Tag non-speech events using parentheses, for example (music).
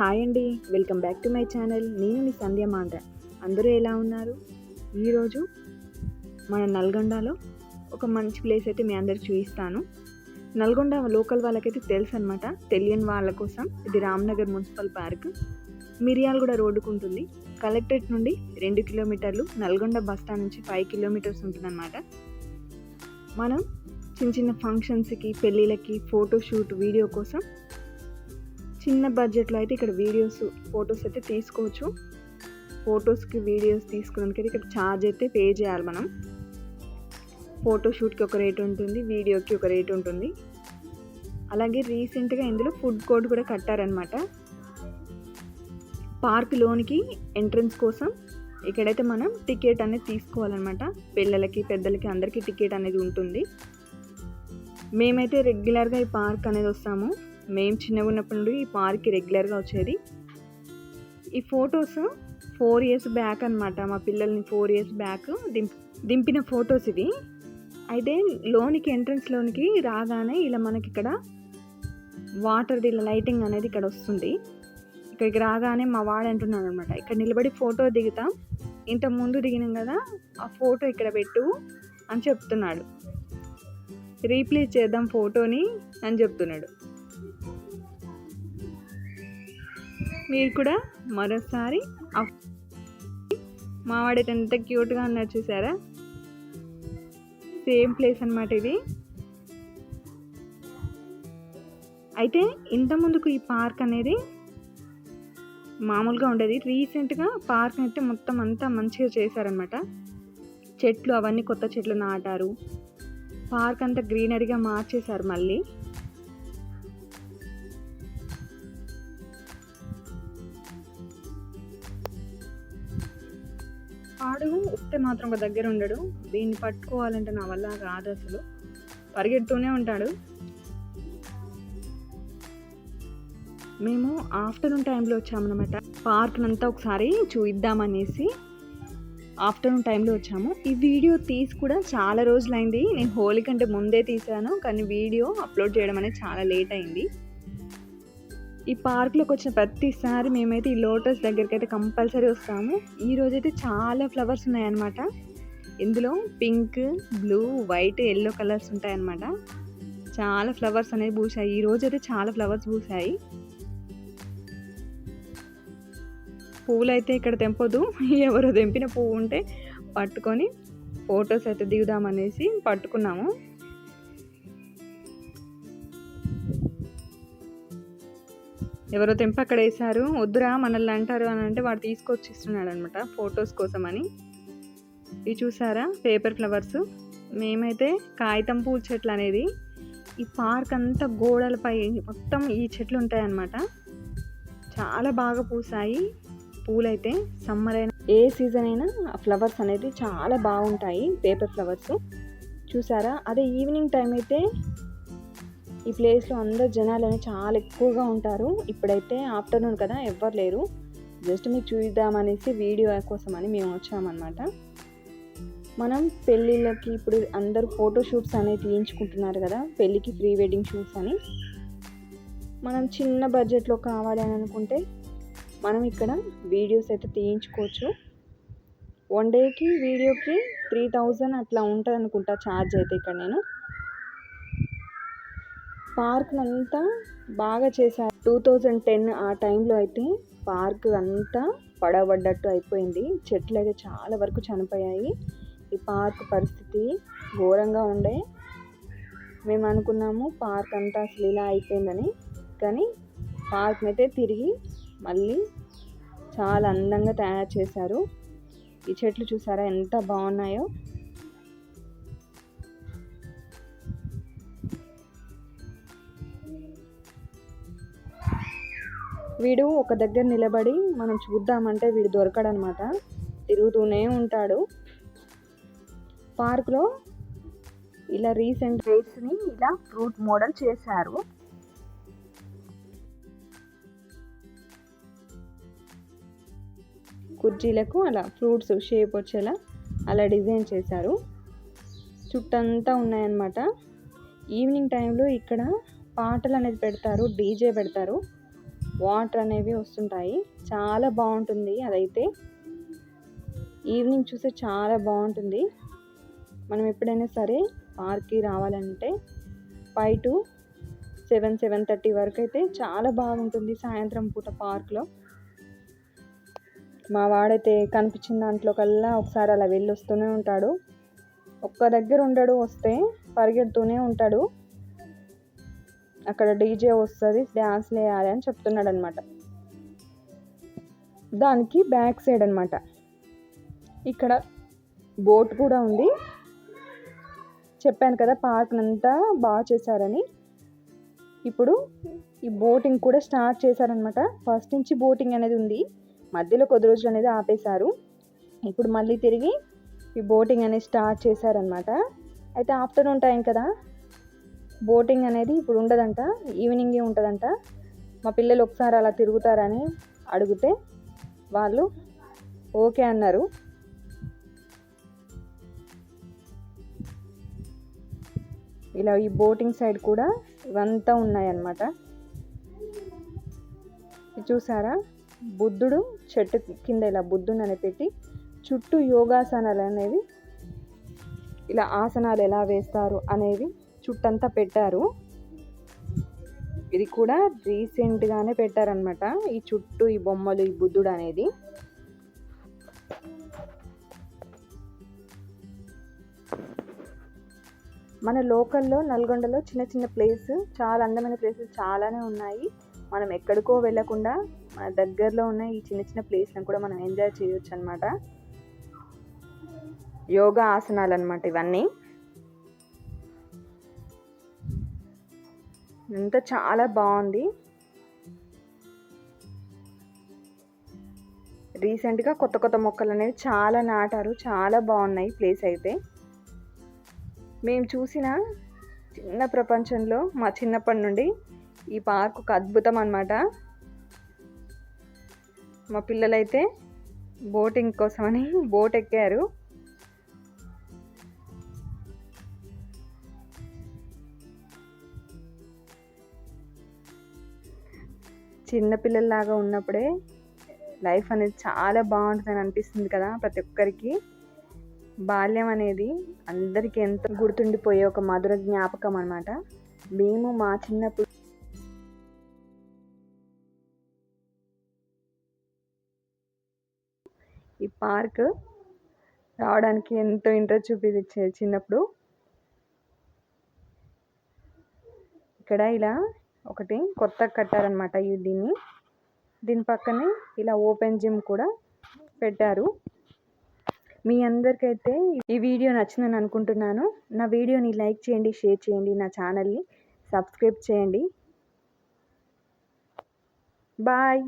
Hi అండి welcome back to my channel. నేను మీ సంధ్య మాండ్ర. అందరూ ఎలా ఉన్నారు? ఈరోజు మన నల్గొండలో ఒక మంచి ప్లేస్ అయితే మీ అందరికి చూపిస్తాను. నల్గొండ లోకల్ వాళ్ళకైతే తెలుసు అనమాట తెలియని వాళ్ళ కోసం ఇది రామ్నగర్ మున్సిపల్ పార్క్. మిరియాలగూడ రోడ్డుకు ఉంటుంది. కలెక్టరేట్ నుండి రెండు కిలోమీటర్లు నల్గొండ బస్టాండ్ నుంచి ఫైవ్ కిలోమీటర్స్ ఉంటుందన్నమాట. మనం చిన్న చిన్న ఫంక్షన్స్కి పెళ్ళిళ్ళకి ఫోటోషూట్ వీడియో కోసం చిన్న బడ్జెట్లో అయితే ఇక్కడ వీడియోస్ ఫొటోస్ అయితే తీసుకోవచ్చు. ఫొటోస్కి వీడియోస్ తీసుకోవడానికి అయితే ఇక్కడ ఛార్జ్ అయితే పే చేయాలి మనం. ఫోటోషూట్కి ఒక రేట్ ఉంటుంది వీడియోకి ఒక రేట్ ఉంటుంది. అలాగే రీసెంట్గా ఇందులో ఫుడ్ కోర్ట్ కూడా కట్టారనమాట పార్క్ లోనికి ఎంట్రన్స్ కోసం ఇక్కడైతే మనం టికెట్ అనేది తీసుకోవాలన్నమాట. పిల్లలకి పెద్దలకి అందరికీ టికెట్ అనేది ఉంటుంది. మేమైతే రెగ్యులర్గా ఈ పార్క్ అనేది వస్తాము. మేము చిన్నగా ఉన్నప్పటి నుండి ఈ పార్క్కి రెగ్యులర్గా వచ్చేది. ఈ ఫొటోస్ ఫోర్ ఇయర్స్ బ్యాక్ అనమాట మా పిల్లల్ని ఫోర్ ఇయర్స్ బ్యాక్ దింప్ దింపిన ఫొటోస్ ఇవి. అయితే లోనికి ఎంట్రన్స్ లోనికి రాగానే ఇలా మనకి ఇక్కడ వాటర్ ఇలా లైటింగ్ అనేది ఇక్కడ వస్తుంది. ఇక్కడికి రాగానే మా వాడు అంటున్నాడు అనమాట ఇక్కడ నిలబడి ఫోటో దిగుతాం. ఇంత ముందు దిగినాం కదా ఆ ఫోటో ఇక్కడ పెట్టు అని చెప్తున్నాడు. రీప్లేస్ చేద్దాం ఫోటోని అని చెప్తున్నాడు. మీరు కూడా మరోసారి మావాడైతే ఎంత క్యూట్గా ఉన్నారు చూసారా? సేమ్ ప్లేస్ అనమాట ఇది. అయితే ఇంతకుముందుకు ఈ పార్క్ అనేది మామూలుగా ఉండేది. రీసెంట్గా పార్క్ అయితే మొత్తం అంతా మంచిగా చేశారనమాట చెట్లు అవన్నీ కొత్త చెట్లు నాటారు. పార్క్ అంతా గ్రీనరీగా మార్చేశారు మళ్ళీ. పాడు వస్తే మాత్రం ఒక దగ్గర ఉండడు. దీన్ని పట్టుకోవాలంటే నా వల్ల రాదు అసలు. పరిగెడుతూనే ఉంటాడు. మేము ఆఫ్టర్నూన్ టైంలో వచ్చామన్నమాట. పార్క్ అంతా ఒకసారి చూద్దామనేసి ఆఫ్టర్నూన్ టైంలో వచ్చాము. ఈ వీడియో తీసి కూడా చాలా రోజులైంది. నేను హోలీ కంటే ముందే తీసాను కానీ వీడియో అప్లోడ్ చేయడం అనేది చాలా లేట్ అయింది. ఈ పార్క్లోకి వచ్చిన ప్రతిసారి మేమైతే ఈ లోటస్ దగ్గరికి అయితే కంపల్సరీ వస్తాము. ఈ రోజైతే చాలా ఫ్లవర్స్ ఉన్నాయన్నమాట. ఇందులో pink blue white yellow colours ఉంటాయన్నమాట. చాలా ఫ్లవర్స్ అనేవి పూసాయి ఈ రోజైతే అయితే చాలా ఫ్లవర్స్ పూసాయి పువ్వులు అయితే ఇక్కడ తెంపదు (laughs) ఎవరో తెంపిన పువ్వు ఉంటే పట్టుకొని ఫొటోస్ అయితే దిగుదామనేసి పట్టుకున్నాము. ఎవరో తెంప అక్కడ వేశారు వద్దురా మనల్ని అంటారు అని అంటే వాడు తీసుకొచ్చి ఇస్తున్నాడు అనమాట ఫొటోస్ కోసం అని ఇవి చూసారా? Paper flowers. మేమైతే కాగితం పూల చెట్లు అనేది ఈ పార్క్ అంతా గోడలపై మొత్తం ఈ చెట్లు ఉంటాయన్నమాట. చాలా బాగా పూసాయి. పూలైతే సమ్మర్ అయినా ఏ సీజన్ అయినా ఫ్లవర్స్ అనేది చాలా బాగుంటాయి పేపర్ ఫ్లవర్స్. చూసారా? అదే ఈవినింగ్ టైం అయితే ఈ ప్లేస్లో అందరు జనాలు అనేది చాలా ఎక్కువగా ఉంటారు. ఇప్పుడైతే ఆఫ్టర్నూన్ కదా ఎవ్వరు లేరు. జస్ట్ మీకు చూద్దామనేసి వీడియో కోసం అని మేము వచ్చామన్నమాట. మనం పెళ్ళిళ్ళకి ఇప్పుడు అందరూ ఫోటోషూట్స్ అనేవి తీయించుకుంటున్నారు కదా పెళ్ళికి ప్రీ వెడ్డింగ్ షూట్స్ అని. మనం చిన్న బడ్జెట్లో కావాలి అని అనుకుంటే మనం ఇక్కడ వీడియోస్ అయితే తీయించుకోవచ్చు. వన్ డేకి వీడియోకి త్రీ థౌజండ్ అట్లా ఉంటుంది అనుకుంటా ఛార్జ్ అయితే ఇక్కడ నేను. పార్క్ అంతా బాగా చేశారు. టూ థౌజండ్ టెన్ ఆ టైంలో అయితే పార్క్ అంతా పడబడ్డట్టు అయిపోయింది. చెట్లు అయితే చాలా వరకు చనిపోయాయి. ఈ పార్క్ పరిస్థితి ఘోరంగా ఉండే. మేము అనుకున్నాము పార్క్ అంతా అసలు ఇలా అయిపోయిందని. కానీ పార్క్ అయితే తిరిగి మళ్ళీ చాలా అందంగా తయారు చేశారు. ఈ చెట్లు చూసారా ఎంత బాగున్నాయో. వీడు ఒక దగ్గర నిలబడి మనం చూద్దామంటే వీడు దొరకడనమాట. తిరుగుతూనే ఉంటాడు. పార్క్లో ఇలా రీసెంట్ రేట్స్ని ఇలా ఫ్రూట్ మోడల్ చేశారు. కుర్చీలకు అలా ఫ్రూట్స్ షేప్ వచ్చేలా అలా డిజైన్ చేశారు. చుట్టంతా ఉన్నాయన్నమాట. ఈవినింగ్ టైంలో ఇక్కడ పాటలు అనేది పెడతారు డీజే పెడతారు. వాటర్ అనేవి వస్తుంటాయి. చాలా బాగుంటుంది. అదైతే ఈవినింగ్ చూస్తే చాలా బాగుంటుంది. మనం ఎప్పుడైనా సరే పార్క్కి రావాలంటే five to seven seven thirty వరకు అయితే చాలా బాగుంటుంది సాయంత్రం పూట పార్క్లో. మా వాడైతే కనిపించిన దాంట్లో కల్లా ఒకసారి అలా వెళ్ళి వస్తూనే ఉంటాడు. ఒక్క దగ్గర ఉండడు వస్తే పరిగెడుతూనే ఉంటాడు. అక్కడ డీజే వస్తుంది డ్యాన్స్ వేయాలి అని చెప్తున్నాడు అనమాట దానికి బ్యాక్ సైడ్ అనమాట ఇక్కడ బోట్ కూడా ఉంది. చెప్పాను కదా పార్క్ అంతా బాగా చేశారని. ఇప్పుడు ఈ బోటింగ్ కూడా స్టార్ట్ చేశారనమాట ఫస్ట్ నుంచి బోటింగ్ అనేది ఉంది. మధ్యలో కొద్ది రోజులు అనేది ఆపేశారు. ఇప్పుడు మళ్ళీ తిరిగి ఈ బోటింగ్ అనేది స్టార్ట్ చేశారనమాట అయితే ఆఫ్టర్నూన్ టైం కదా. బోటింగ్ అనేది ఇప్పుడు ఉండదంట ఈవినింగే ఉంటుందంట. మా పిల్లలు ఒకసారి అలా తిరుగుతారని అడిగితే వాళ్ళు ఓకే అన్నారు. ఇలా ఈ బోటింగ్ సైడ్ కూడా ఇవంతా ఉన్నాయన్నమాట. చూసారా? బుద్ధుడు చెట్టు కింద ఇలా బుద్ధుని అని పెట్టి చుట్టూ యోగాసనాలు అనేవి ఇలా ఆసనాలు ఎలా వేస్తారు అనేవి చుట్టంతా పెట్టారు. ఇది కూడా రీసెంట్గానే పెట్టారనమాట ఈ చుట్టూ ఈ బొమ్మలు ఈ బుద్ధుడు అనేది. మన లోకల్లో నల్గొండలో చిన్న చిన్న ప్లేస్ చాలా అందమైన ప్లేసెస్ చాలానే ఉన్నాయి. మనం ఎక్కడికో వెళ్ళకుండా మన దగ్గరలో ఉన్న ఈ చిన్న చిన్న ప్లేస్లను కూడా మనం ఎంజాయ్ చేయొచ్చు అనమాట యోగా ఆసనాలు అనమాట ఇవన్నీ. ఎంత చాలా బాగుంది. రీసెంట్గా కొత్త కొత్త మొక్కలు అనేవి చాలా నాటారు చాలా బాగున్నాయి ప్లేస్ అయితే. మేము చూసిన చిన్న ప్రపంచంలో మా చిన్నప్పటి నుండి ఈ పార్క్ ఒక అద్భుతం అనమాట మా పిల్లలైతే బోటింగ్ కోసమని (laughs) బోట్ ఎక్కారు. చిన్నపిల్లల్లాగా ఉన్నప్పుడే లైఫ్ అనేది చాలా బాగుంటుందని అనిపిస్తుంది కదా ప్రతి ఒక్కరికి. బాల్యం అనేది అందరికీ ఎంతో గుర్తుండిపోయే ఒక మధుర జ్ఞాపకం అనమాట మేము మా చిన్నప్పుడు ఈ పార్క్ రావడానికి ఎంతో ఇంట్రెస్ట్ చూపించేది చిన్నప్పుడు. ఇక్కడ ఇలా ఒకటి కొత్త కట్టారనమాట దీన్ని. దీని పక్కనే ఇలా ఓపెన్ జిమ్ కూడా పెట్టారు. మీ అందరికైతే ఈ వీడియో నచ్చిందని అనుకుంటున్నాను. నా వీడియోని లైక్ చేయండి షేర్ చేయండి నా ఛానల్ని సబ్స్క్రైబ్ చేయండి. బాయ్.